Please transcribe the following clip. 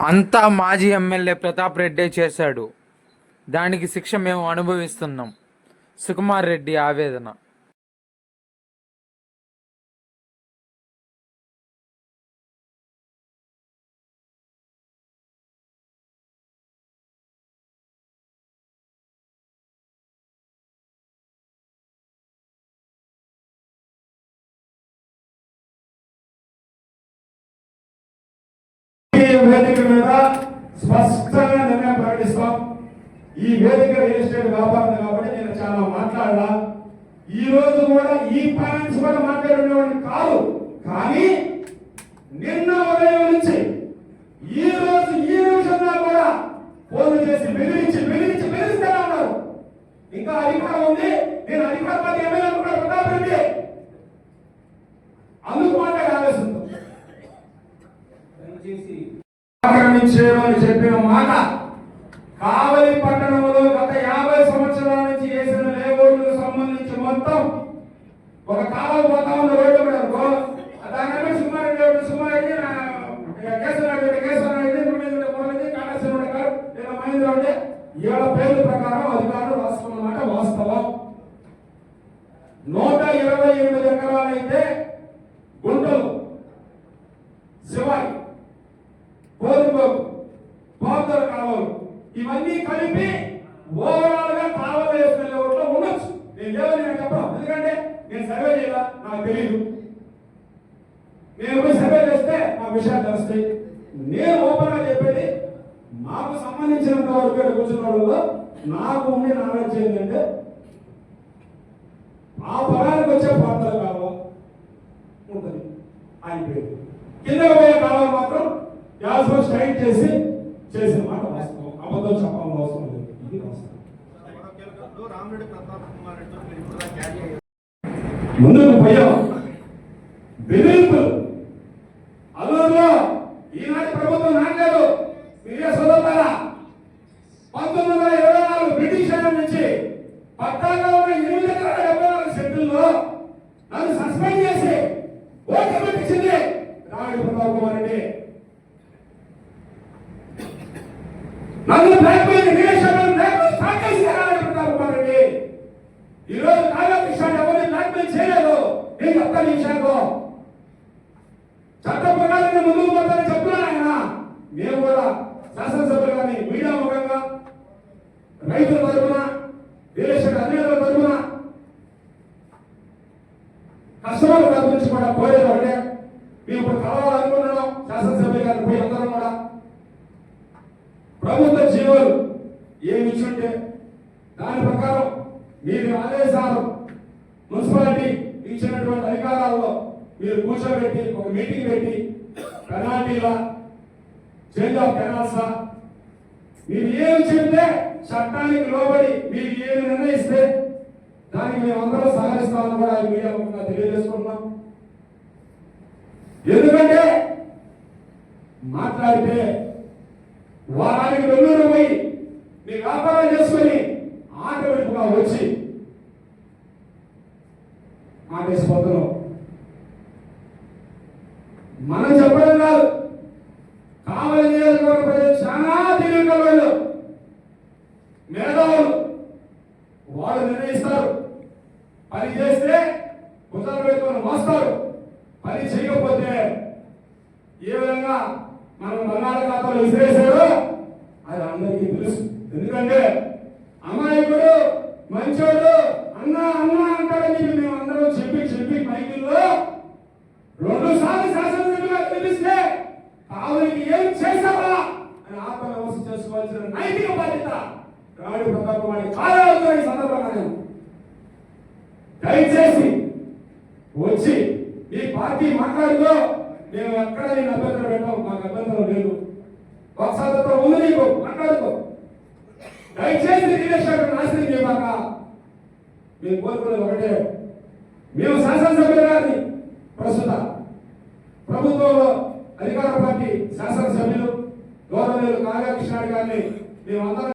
అంతా మాజీ ఎమ్మెల్యే ప్రతాప్ రెడ్డే చేశాడు. దానికి శిక్ష మేము అనుభవిస్తున్నాం. సుకుమార్ రెడ్డి ఆవేదన. వేదిక మీద స్పష్టంగా నిర్ణయం ప్రకటిస్తాం. ఈ వేదిక రియల్ ఎస్టేట్ వ్యాపారం కాబట్టి నేను చాలా మాట్లాడాలా. ఈ రోజు కూడా ఈ పాయింట్స్ కూడా మాట్లాడేవాడిని కాదు. కానీ నిన్న ఉదయం నుంచి ఈ రోజు ఈ నిమిషంలో కూడా ఫోన్లు చేసి బెదిరించి బెదిరించి బెదిరిస్తూనే ఉన్నారు ఇంకా అధికారం ఉంది నేను అధికారం ఎమ్మెల్యే కూడా ప్రతాప్ రెడ్డి అందుకు మాట్లాడే ఆవేశంతో ఆక్రమించేయమని చెప్పిన మాట. కావలి పట్టణంలో గత యాభై సంవత్సరాల నుంచి వేసిన లేఅవుట్లకు సంబంధించి మొత్తం ఒక కాలం పోతా ఉన్న రోడ్డు మీద దాని సుమారు లేఅవుట్ సుమారెడ్డి కేశవరెడ్డి కేశవరెడ్డి మురళి కాళేశ్వర గారు లేదా మహేంద్ర అంటే ఏళ్ళ పేర్ల ప్రకారం అధికారులు రాష్ట్రం మాట వాస్తవం. నూట ఇరవై ఎనిమిది ఎకరాలైతే గుంటలు. ఇవన్నీ కలిపి ఓవరాల్గా కాలువ వేసుకునే ఊళ్ళో ఉండొచ్చు. నేను లేవని నేను ఎందుకంటే నేను సర్వే చేయాల నాకు తెలియదు నేను పోయి సర్వే చేస్తే నా విషయాలు తెలుస్తాయి. నేను ఓపెన్గా చెప్పేది మాకు సంబంధించినంత వరకు ఇక్కడ కూర్చున్న వాళ్ళలో నాకు ఉండే నాలెడ్జ్ ఏంటంటే ఆ పొలానికి వచ్చే పాత్రలు కాలువ ఉంటుంది. అయిపోయింది. కింద పోయే కాలం మాత్రం యాసో స్ట్రైట్ చేసి చేసిన మాట వాస్తవం. అబద్ధం చెప్పాలని అవసరం లేదు. ఇది వాస్తవం. ముందుకు భయం బెదిరింపు అల్లూరులో ఈనాటి ప్రభుత్వం నాన్నగారు మీరే చదువుతారా పంతొమ్మిది వందల ఇరవై నాలుగు బ్రిటిష్ నుంచి పట్టాగా ఉన్న ఎనిమిది ఎకరాల డెబ్బై నాలుగు సెంటుల్లో నన్ను సస్పెండ్ చేసి ఓట్లు పెట్టించింది రాయుడు ప్రతాప్ కుమార్ రెడ్డి నన్ను బ్లాక్మెయిల్ నివేశనం బ్లాక్మెయిల్ స్టార్ట్ చేసి కుమార్ రెడ్డి ఈ రోజు కావ్యకృష్ణ ఎవరిని బ్లాక్మెయిల్ చేయలేదు నేను చెప్తాను ఈ విషయంలో చట్ట ప్రకారం ముందుకు పోతానని చెప్తున్నాను ఆయన మేము కూడా శాసనసభ్యులు కానీ మీడియా ముఖంగా రైతుల తరఫున దేశం తరఫున కస్టమర్ల తరఫు నుంచి కూడా కోరేది ఒకటే మేము ఇప్పుడు కలవాలనుకుంటున్నాం శాసనసభ్యులు గారిని పోయి అందరం కూడా ప్రభుత్వ జీవోలు ఏమి ఇచ్చుంటే దాని ప్రకారం మీరు ఆదేశాలు మున్సిపాలిటీ ఇచ్చినటువంటి అధికారాల్లో మీరు కూర్చోబెట్టి ఒక మీటింగ్ పెట్టి పెనాల్టీల చేంజ్ ఆఫ్ పెనాల్సా? మీరు ఏమి చెప్తే చట్టానికి లోబడి మీరు ఏమి నిర్ణయిస్తే దానికి మేము అందరం సహకరిస్తామని కూడా ఈ మీడియా తెలియజేసుకుంటున్నాం. ఎందుకంటే మాట్లాడితే వారానికి వెళ్ళూరు పోయి మీ వ్యాపారం చేసుకొని ఆట వైపుగా వచ్చి ఆటేసిపోతున్నాం మనం చెప్పడం కాదు. కావలి నియోజకవర్గ ప్రజలు చాలా తెలియక వాళ్ళు మేధావులు వాళ్ళు నిర్ణయిస్తారు. పని చేస్తే భుజాలు పెట్టుకొని మోస్తారు. పని చేయకపోతే ఏ విధంగా మనం బంగాళాఖాతాలు విసిరేశారో అది అందరికీ తెలుసు. ఎందుకంటే అమాయకుడు మంచోడు. అన్న అన్న అంటాడని చెప్పి మేము అందరం చెప్పి చెప్పి బైబిల్లో రెండు సార్లు శాసనసభ్యులుగా పిలిస్తే ఆవిడకి ఏం చేశావా అని ఆత్మవిమర్శ చేసుకోవాల్సిన నైతిక బాధ్యత రాడు ప్రతాపం కుమారి కాలేదు సందర్భంగా దయచేసి వచ్చి మీ పార్టీ మాట్లాడుతూ మేము ఎక్కడ నేను అభ్యంతరం పెట్టాం. మాకు అభ్యంతరం లేదు. ఒకసారితో ఉంది నీకు. మాట్లాడుకో. దయచేసి రిలేషన్ నాశనం చేయమాక మేము కోరుకునేది ఒకటే. మేము శాసనసభ్యులు గారిని ప్రస్తుత ప్రభుత్వంలో అధికార పార్టీ శాసనసభ్యులు గౌరవనీయులు కావ్యకృష్ణ గారిని మేము అందరం